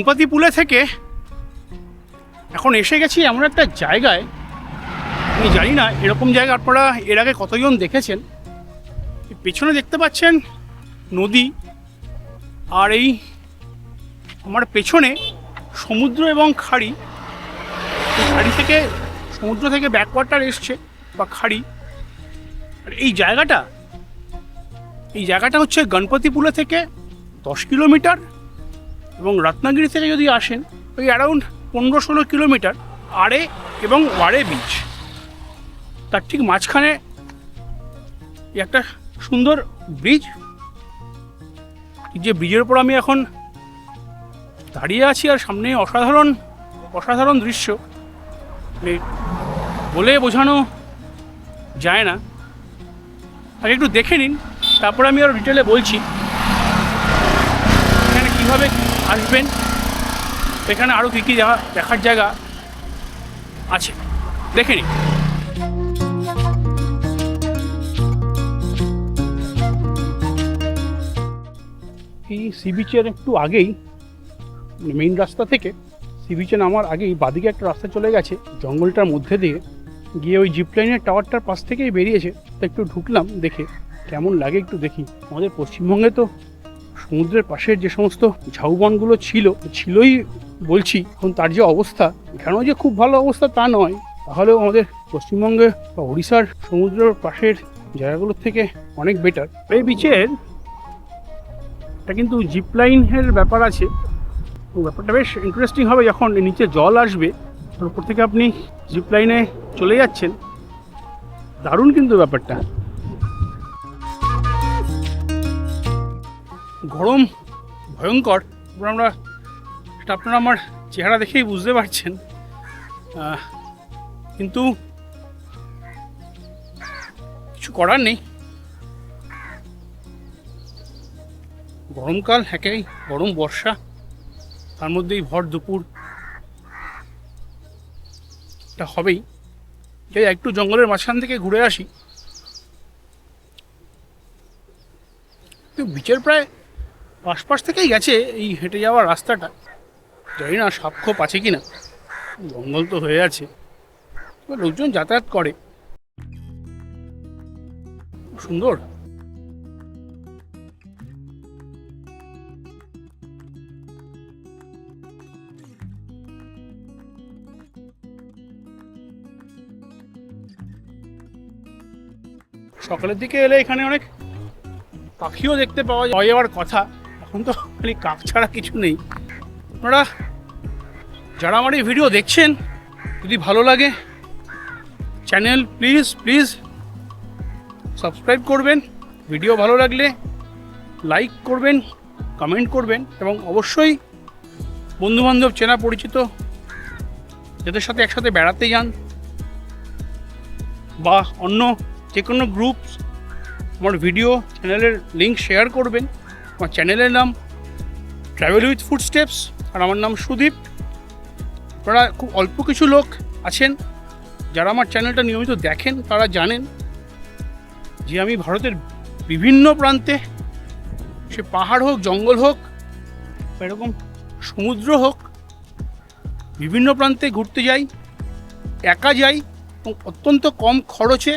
গণপতিপুলে থেকে এখন এসে গেছি এমন একটা জায়গায়। আমি জানি না এরকম জায়গা আপনারা এর আগে কতজন দেখেছেন। পেছনে দেখতে পাচ্ছেন নদী আর এই আমার পেছনে সমুদ্র এবং খাড়ি। খাড়ি থেকে সমুদ্র থেকে ব্যাকওয়াটার এসছে বা খাড়ি। আর এই জায়গাটা এই জায়গাটা হচ্ছে গণপতিপুলে থেকে দশ কিলোমিটার। এবং রত্নাগিরি থেকে যদি আসেন, ওই অ্যারাউন্ড পনেরো ষোলো কিলোমিটার আড়ে এবং ওয়ারে বিচ তার ঠিক মাঝখানে একটা সুন্দর ব্রিজ যে ব্রিজের উপর আমি এখন দাঁড়িয়ে আছি আর সামনে অসাধারণ অসাধারণ দৃশ্য। মানে বলে বোঝানো যায় না। আগে একটু দেখে নিন, তারপর আমি আরও ডিটেলে বলছি। আসবেন। এখানে আরও কী কী দেখার জায়গা আছে। দেখে নিন। এই সি বিচের একটু আগেই মেইন রাস্তা থেকে সি বিচে নামার আগেই বাদিকে একটা রাস্তা চলে গেছে। জঙ্গলটার মধ্যে দিয়ে গিয়ে ওই জিপলাইনের টাওয়ারটার পাশ থেকেই বেরিয়েছে। তো একটু ঢুকলাম দেখে, কেমন লাগে একটু দেখি। আমাদের পশ্চিমবঙ্গে তো সমুদ্রের পাশের যে সমস্ত ঝাউবনগুলো ছিল, ছিলই বলছি, এখন তার যে অবস্থা কেন যে খুব ভালো অবস্থা তা নয়। তাহলেও আমাদের পশ্চিমবঙ্গে বা উড়িষ্যার সমুদ্রের পাশের জায়গাগুলোর থেকে অনেক বেটার এই বিচের এটা কিন্তু জিপ লাইনের ব্যাপার আছে। ব্যাপারটা বেশ ইন্টারেস্টিং হবে যখন নিচে জল আসবে উপর থেকে আপনি জিপ লাইনে চলে যাচ্ছেন। দারুণ কিন্তু ব্যাপারটা। গরম, ভয়ঙ্কর। এবার আমরা সেটা আপনারা আমার চেহারা দেখেই বুঝতে পারছেন। কিন্তু কিছু করার নেই। গরমকাল একেই, গরম বর্ষা, তার মধ্যেই ভর দুপুর। এটা হবেই। যাই, একটু জঙ্গলের মাঝখান থেকে ঘুরে আসি। বিচের প্রায় আশপাশ থেকেই গেছে এই হেঁটে যাওয়ার রাস্তাটা। জানি না সাপখোপ আছে কি না জঙ্গল তো হয়ে আছে। লোকজন যাতায়াত করে। সুন্দর। সকালের দিকে এলে এখানে অনেক পাখিও দেখতে পাওয়া যায়। যাওয়ার কথা। এখন তো খালি কাক ছাড়া কিছু নেই। আপনারা যারা আমার এই ভিডিও দেখছেন, যদি ভালো লাগে, চ্যানেল প্লিজ প্লিজ সাবস্ক্রাইব করবেন। ভিডিও ভালো লাগলে লাইক করবেন, কমেন্ট করবেন এবং অবশ্যই বন্ধুবান্ধব, চেনা পরিচিত, যাদের সাথে একসাথে বেড়াতে যান বা অন্য যে কোনো গ্রুপ আমার ভিডিও, চ্যানেলের লিঙ্ক শেয়ার করবেন। আমার চ্যানেলের নাম ট্রাভেল উইথ ফুড স্টেপস আর আমার নাম সুদীপ। আপনারা খুব অল্প কিছু লোক আছেন, যারা আমার চ্যানেলটা নিয়মিত দেখেন, তারা জানেন যে আমি ভারতের বিভিন্ন প্রান্তে, সে পাহাড় হোক, জঙ্গল হোক এরকম সমুদ্র হোক, বিভিন্ন প্রান্তে ঘুরতে যাই, একা যাই, এবং অত্যন্ত কম খরচে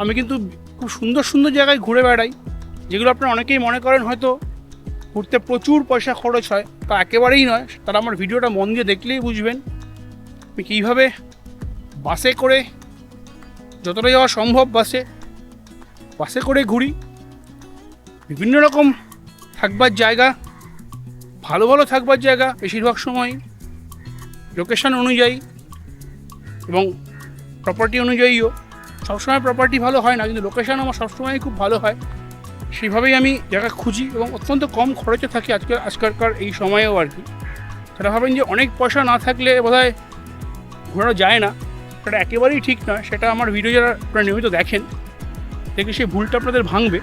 আমি কিন্তু খুব সুন্দর সুন্দর জায়গায় ঘুরে বেড়াই। যেগুলো আপনারা অনেকেই মনে করেন হয়তো ঘুরতে প্রচুর পয়সা খরচ হয়, তা একেবারেই নয়। তারা আমার ভিডিওটা মন দিয়ে দেখলেই বুঝবেন আমি কীভাবে বাসে করে যতটা যাওয়া সম্ভব বাসে বাসে করে ঘুরি। বিভিন্ন রকম থাকবার জায়গা, ভালো ভালো থাকবার জায়গা বেশিরভাগ সময় লোকেশান অনুযায়ী এবং প্রপার্টি অনুযায়ীও। সবসময় প্রপার্টি ভালো হয় না, কিন্তু লোকেশন আমার সবসময় খুব ভালো হয়। সেইভাবেই আমি জায়গা খুঁজি এবং অত্যন্ত কম খরচে থাকি আজকে আজকালকার এই সময়েও আর কি। সেটা ভাবেন যে অনেক পয়সা না থাকলে বোধহয় ঘোরানো যায় না। সেটা একেবারেই ঠিক নয়, সেটা আমার ভিডিও যারা আপনারা নিয়মিত দেখেন, দেখে সেই ভুলটা আপনাদের ভাঙবে।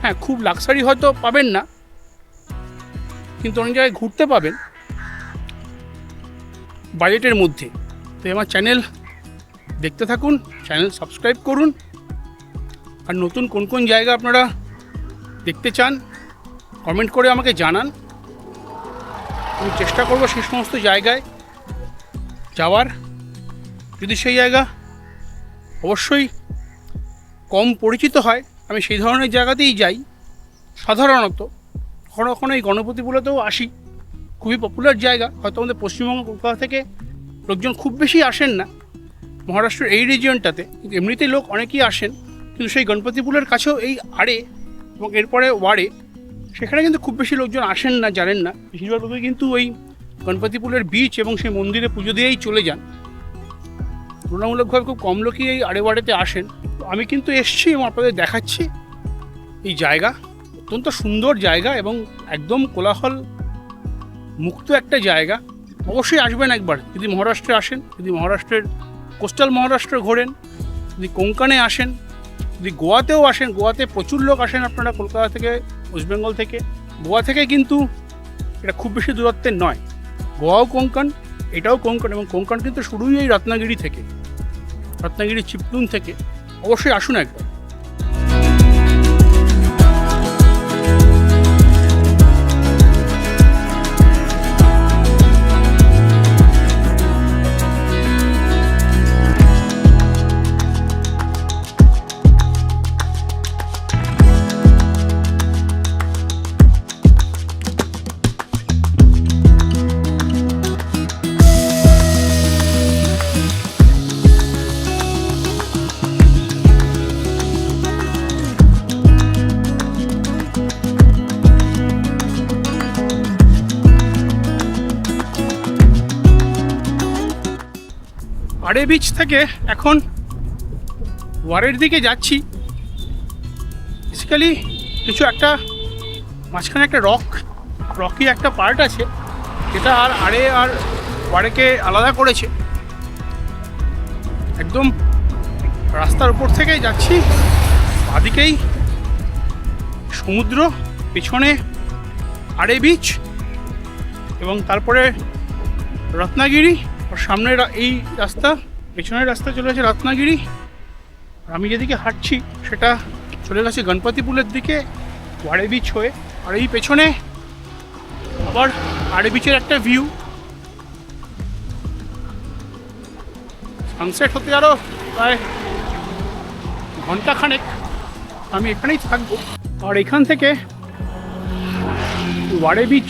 হ্যাঁ খুব লাক্সারি হয়তো পাবেন না, কিন্তু অনেক জায়গায় ঘুরতে পাবেন। বাজেটের মধ্যে। তো আমার চ্যানেল দেখতে থাকুন চ্যানেল সাবস্ক্রাইব করুন। আর নতুন কোন কোন জায়গা আপনারা দেখতে চান কমেন্ট করে আমাকে জানান। আমি চেষ্টা করব সেই সমস্ত জায়গায় যাওয়ার। যদি সেই জায়গা অবশ্যই কম পরিচিত হয়, আমি সেই ধরনের জায়গাতেই যাই। সাধারণত কখনো কখনো এই গণপতিগুলোতেও আসি। খুবই পপুলার জায়গা। হয়তো আমাদের পশ্চিমবঙ্গ, কলকাতা থেকে লোকজন খুব বেশি আসেন না। মহারাষ্ট্রের এই রিজিয়নটাতে এমনিতেই লোক অনেকেই আসেন। কিন্তু সেই গণপতিপুলের কাছেও এই আড়ে এবং এরপরে ওয়াড়ে সেখানে কিন্তু খুব বেশি লোকজন আসেন না, জানেন না। বেশিরভাগ লোকই কিন্তু ওই গণপতিপুলের বীচ এবং সেই মন্দিরে পুজো দিয়েই চলে যান। তুলনামূলকভাবে খুব কম লোকই এই আড়ে ওয়াড়েতে আসেন আমি কিন্তু এসছি এবং আপনাদের দেখাচ্ছি। এই জায়গা অত্যন্ত সুন্দর জায়গা এবং একদম কোলাহল মুক্ত একটা জায়গা। অবশ্যই আসবেন একবার, যদি মহারাষ্ট্রে আসেন, যদি মহারাষ্ট্রের, কোস্টাল মহারাষ্ট্র ঘোরেন, যদি কোঙ্কানে আসেন যদি গোয়াতেও আসেন, গোয়াতে প্রচুর লোক আসেন আপনারা কলকাতা থেকে ওয়েস্টবেঙ্গল থেকে। গোয়া থেকে কিন্তু এটা খুব বেশি দূরত্বের নয়। গোয়াও কোঙ্কন এটাও কোঙ্কন এবং কোঙ্কন কিন্তু শুরুই এই রত্নাগিরি থেকে রত্নাগিরি চিপলুন থেকে। অবশ্যই আসুন একবার। আড়ে বিচ থেকে এখন ওয়ারের দিকে যাচ্ছি। বেসিক্যালি কিছু একটা, মাঝখানে একটা রক রকি একটা পার্ট আছে, যেটা আর আড়ে আর ওয়ারেকে আলাদা করেছে। একদম রাস্তার উপর থেকেই যাচ্ছি, বাদিকেই সমুদ্র, পেছনে আড়ে বিচ এবং তারপরে রত্নাগিরি। আর সামনের এই রাস্তা, পেছনের রাস্তা চলে গেছে রত্নাগিরি। আর আমি যেদিকে হাঁটছি, সেটা চলে গেছে গণপতিপুলের দিকে, ওয়ারে বিচ হয়ে। আর এই পেছনে আবার আড়ে বিচের একটা ভিউ সানসেট হতে আরও প্রায় ঘন্টাখানেক আমি এখানেই থাকব। আর এখান থেকে ওয়ারে বিচ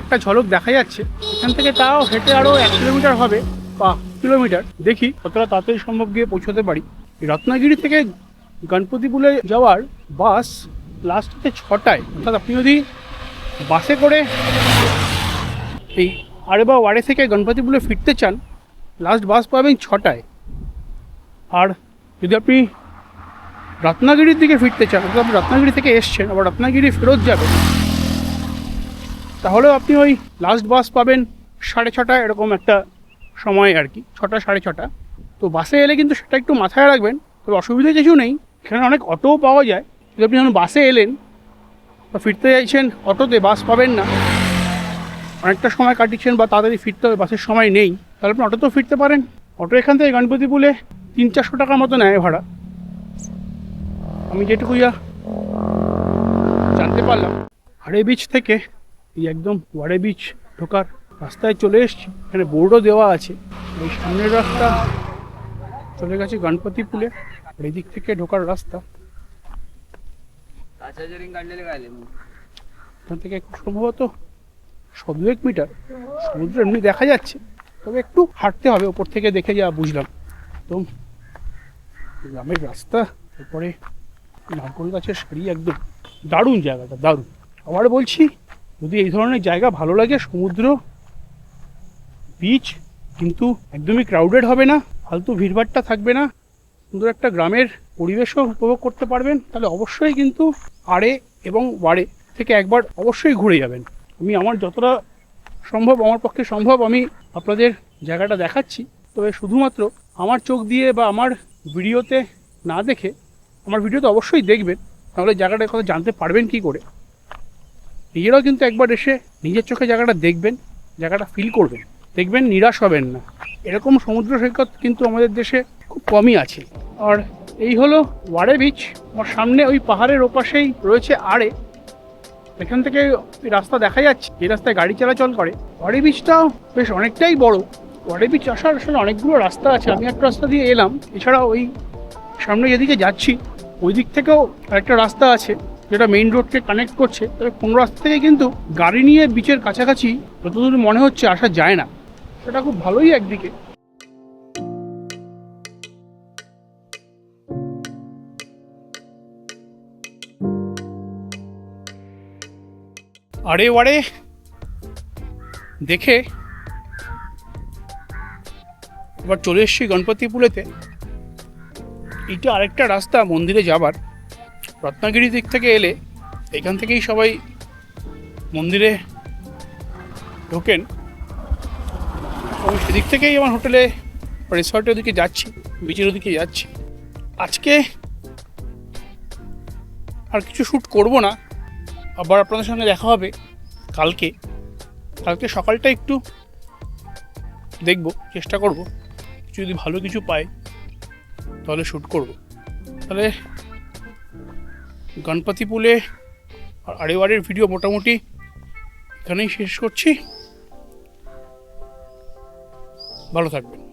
একটা ঝলক দেখা যাচ্ছে। এখান থেকে তাও হেঁটে আরও এক কিলোমিটার হবে, বা কিলোমিটার। দেখি কতটা তাড়াতাড়ি সম্ভব গিয়ে পৌঁছতে পারি। রত্নাগিরি থেকে গণপতিপুলে যাওয়ার বাস লাস্টে ছটায়। অর্থাৎ আপনি যদি বাসে করে এই আরে বা ওয়ারে থেকে গণপতিপুলে ফিরতে চান লাস্ট বাস পাবেন ছটায়। আর যদি আপনি রত্নাগিরির দিকে ফিরতে চান, অর্থাৎ আপনি রত্নাগিরি থেকে এসছেন, আবার রত্নাগিরি ফেরত যাবেন তাহলেও আপনি ওই লাস্ট বাস পাবেন সাড়ে ছটা, এরকম একটা সময় আর কি, ছটা, সাড়ে ছটা। তো বাসে এলে কিন্তু সেটা একটু মাথায় রাখবেন, তবে অসুবিধা কিছু নেই। এখানে অনেক অটোও পাওয়া যায়। যদি আপনি যখন বাসে এলেন, বা ফিরতে চাইছেন, অটোতে বাস পাবেন না। অনেকটা সময় কাটিয়েছেন বা তাড়াতাড়ি ফিরতে হবে বাসের সময় নেই। তাহলে আপনি অটোতেও ফিরতে পারেন। অটো এখান থেকে গণপতিপুলে তিন চারশো টাকার মতো নেয় ভাড়া। আমি যেটুকু যা জানতে পারলাম। হাড়ে বিচ থেকে এই একদম ওয়ারে বিচ ঢোকার রাস্তায় চলে এসছি। এখানে বোর্ডও দেওয়া আছে। এই সামনের রাস্তা চলে গেছে গণপতি পুলে। আর এই দিক থেকে ঢোকার রাস্তা। এখান থেকে একটু সম্ভবত সদু এক মিটার সমুদ্র এমনি দেখা যাচ্ছে। তবে একটু হাঁটতে হবে, ওপর থেকে দেখে যা বুঝলাম। তো গ্রামের রাস্তা। তারপরে নারকোল গাছের শাড়ি একদম দারুণ জায়গাটা, দারুণ। আবার বলছি যদি এই ধরনের জায়গা ভালো লাগে, সমুদ্র বিচ কিন্তু একদমই ক্রাউডেড হবে না, ফালতু ভিড়ভাট্টা থাকবে না, সুন্দর একটা গ্রামের পরিবেশও উপভোগ করতে পারবেন, তাহলে অবশ্যই কিন্তু আড়ে এবং ওয়াড়ে থেকে একবার অবশ্যই ঘুরে যাবেন। আমি আমার যতটা সম্ভব, আমার পক্ষে সম্ভব, আমি আপনাদের জায়গাটা দেখাচ্ছি। তবে শুধুমাত্র আমার চোখ দিয়ে বা আমার ভিডিওতে না দেখে, আমার ভিডিওতে অবশ্যই দেখবেন, তাহলে জায়গাটার কথা জানতে পারবেন কি করে। নিজেরাও কিন্তু একবার এসে নিজের চোখে জায়গাটা দেখবেন, জায়গাটা ফিল করবেন। দেখবেন নিরাশ হবেন না। এরকম সমুদ্র সৈকত কিন্তু আমাদের দেশে খুব কমই আছে। আর এই হলো ওয়ারে বিচ আমার সামনে ওই পাহাড়ের ওপাশেই রয়েছে আড়ে এখান থেকে রাস্তা দেখা যাচ্ছে এই রাস্তায় গাড়ি চলাচল করে। ওয়ারে বিচটাও বেশ অনেকটাই বড়। ওয়ারে বিচ আসার আসলে অনেকগুলো রাস্তা আছে। আমি একটা রাস্তা দিয়ে এলাম। এছাড়া ওই সামনে যেদিকে যাচ্ছি, ওই দিক থেকেও আরেকটা রাস্তা আছে। যেটা মেইন রোডকে কানেক্ট করছে তবে কোনো রাস্তা থেকে কিন্তু গাড়ি নিয়ে বিচের কাছাকাছি যতদূর মনে হচ্ছে আসা যায় না। সেটা খুব ভালোই একদিকে। আরে ওয়ারে দেখে এবার চলে এসছি গণপতিপুরেতে এটা আরেকটা রাস্তা মন্দিরে যাবার। রত্নাগিরি দিক থেকে এলে এখান থেকেই সবাই মন্দিরে ঢোকেন। এবং সেদিক থেকেই আমার হোটেলে রিসর্টের ওদিকে যাচ্ছি, বিচের ওদিকে যাচ্ছি। আজকে আর কিছু শ্যুট করব না। আবার আপনাদের সঙ্গে দেখা হবে কালকে। কালকে সকালটা একটু দেখব, চেষ্টা করব। যদি ভালো কিছু পাই, তাহলে শ্যুট করব। তাহলে গণপতিপুলে আর আড়েবাড়ির ভিডিও মোটামুটি এখানেই শেষ করছি। ভালো থাকবেন।